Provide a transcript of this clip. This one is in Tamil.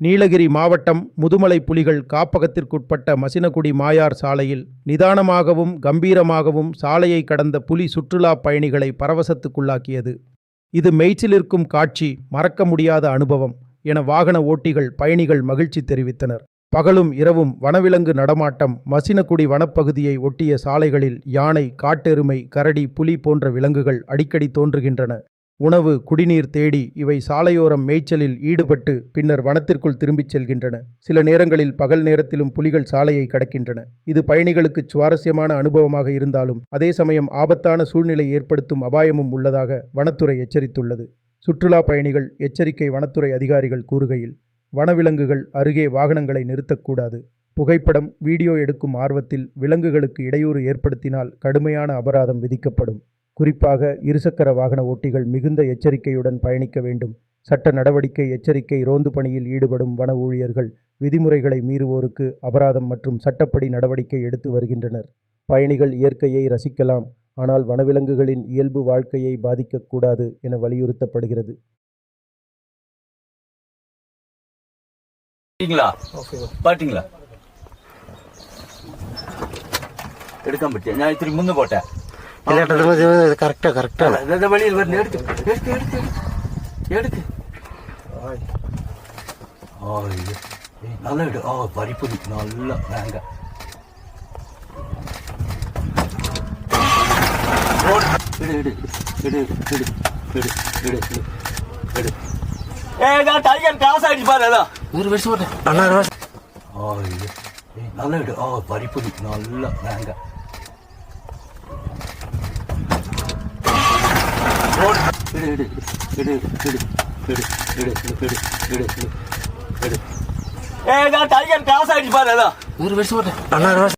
நீலகிரி மாவட்டம் முதுமலை புலிகள் காப்பகத்திற்குட்பட்ட மசினகுடி மாயார் சாலையில் நிதானமாகவும் கம்பீரமாகவும் சாலையை கடந்த புலி சுற்றுலா பயணிகளை பரவசத்துக்குள்ளாக்கியது. இது மெய்ச்சிலிருக்கும் காட்சி மறக்க முடியாத அனுபவம் என வாகன ஓட்டிகள் பயணிகள் மகிழ்ச்சி தெரிவித்தனர். பகலும் இரவும் வனவிலங்கு நடமாட்டம் மசினகுடி வனப்பகுதியை ஒட்டிய சாலைகளில் யானை காட்டெருமை கரடி புலி போன்ற விலங்குகள் அடிக்கடி தோன்றுகின்றன. உணவு குடிநீர் தேடி இவை சாலையோரம் மேய்ச்சலில் ஈடுபட்டு பின்னர் வனத்திற்குள் திரும்பிச் செல்கின்றன. சில நேரங்களில் பகல் நேரத்திலும் புலிகள் சாலையை கடக்கின்றன. இது பயணிகளுக்கு சுவாரஸ்யமான அனுபவமாக இருந்தாலும் அதே சமயம் ஆபத்தான சூழ்நிலை ஏற்படுத்தும் அபாயமும் உள்ளதாக வனத்துறை எச்சரித்துள்ளது. சுற்றுலா பயணிகள் எச்சரிக்கை வனத்துறை அதிகாரிகள் கூறுகையில் வனவிலங்குகள் அருகே வாகனங்களை நிறுத்தக்கூடாது. புகைப்படம் வீடியோ எடுக்கும் ஆர்வத்தில் விலங்குகளுக்கு இடையூறு ஏற்படுத்தினால் கடுமையான அபராதம் விதிக்கப்படும். குறிப்பாக இருசக்கர வாகன ஓட்டிகள் மிகுந்த எச்சரிக்கையுடன் பயணிக்க வேண்டும். சட்ட நடவடிக்கை எச்சரிக்கை ரோந்து பணியில் ஈடுபடும் வன ஊழியர்கள் விதிமுறைகளை மீறுவோருக்கு அபராதம் மற்றும் சட்டப்படி நடவடிக்கை எடுத்து வருகின்றனர். பயணிகள் இயற்கையை ரசிக்கலாம் ஆனால் வனவிலங்குகளின் இயல்பு வாழ்க்கையை பாதிக்கக்கூடாது என வலியுறுத்தப்படுகிறது. பாட்டிங்களா எடுக்காம பட்டியா போட்டேன். இல்லாட்டது கரெக்டாக கரெக்டாக இந்த வழியில் வந்து எடுத்து எடுத்து எடுத்து எடுத்து. ஆ இது. நல்ல இடு. ஆ பறிப்பு நல்ல வேங்க. எடு எடு எடு எடு எடு எடு எடு ஏடா டைகர் காசு ஆயிடுச்சு பாரு அதான் நூறு வருஷம் போட்டேன். நல்ல வேங்க. எடு ஏ டைகர் பாரு அதான். ஒரு வருஷம் போட்டேன்